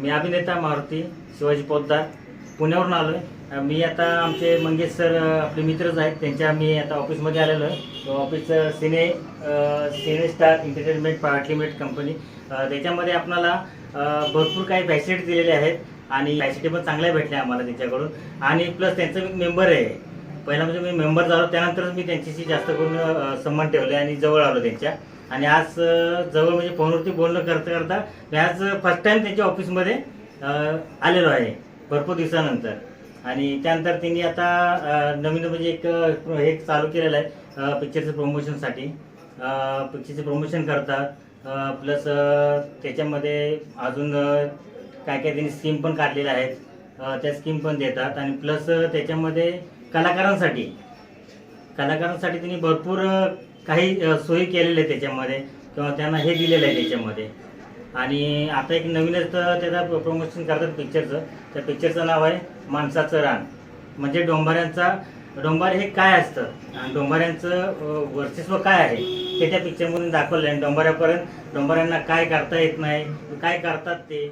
मी अभिनेता मारुती शिवाजी पोद्दार. पुण्यावरून आलो आहे मी आता आमचे मंगेश सर आपले मित्रच आहेत. त्यांच्या मी आता ऑफिसमध्ये आलेलो आहे. Office cine cine star entertainment private limited company. त्याच्यामध्ये आपणाला भरपूर काही फॅसिलिटी दिलेले आहेत आणि फॅसिलिटी पण चांगल्या भेटल्या आम्हाला त्यांच्याकडून. आणि प्लस त्यांचं मी मेंबर आहे. पहिला म्हणजे मी मेंबर झालो त्यानंतरच मी त्यांच्याशी जास्त करून संबंध ठेवले आणि जवळ आलो त्यांच्या. आणि आज जवळ म्हणजे फोनवरती बोलणं करता करता मी आज फर्स्ट टाइम त्यांच्या ऑफिसमध्ये आलेलो आहे भरपूर दिवसानंतर. आणि त्यानंतर त्यांनी आता नवीन म्हणजे एक हे चालू केलेलं आहे पिक्चरचं प्रमोशनसाठी पिक्चरचे प्रमोशन करतात. प्लस त्याच्यामध्ये अजून काय काय त्यांनी स्कीम पण काढलेल्या आहेत. त्या स्कीम पण देतात. आणि प्लस त्याच्यामध्ये कलाकारांसाठी. कलाकारांसाठी त्यांनी भरपूर काही सोयी केलेल्या आहेत त्याच्यामध्ये किंवा त्यांना हे दिलेलं आहे त्याच्यामध्ये. आणि आता एक नवीनच त्याचा प्रमोशन करतात पिक्चरचं त्या पिक्चरचं नाव आहे माणसाचं रान. म्हणजे डोंबाऱ्यांचा डोंबार हे काय असतं? आणि डोंबाऱ्यांचं वर्चस्व काय आहे? ते त्या पिक्चरमधून दाखवलं आहे आणि डोंबाऱ्यापर्यंत डोंबाऱ्यांना काय करता येत नाही काय करतात ते?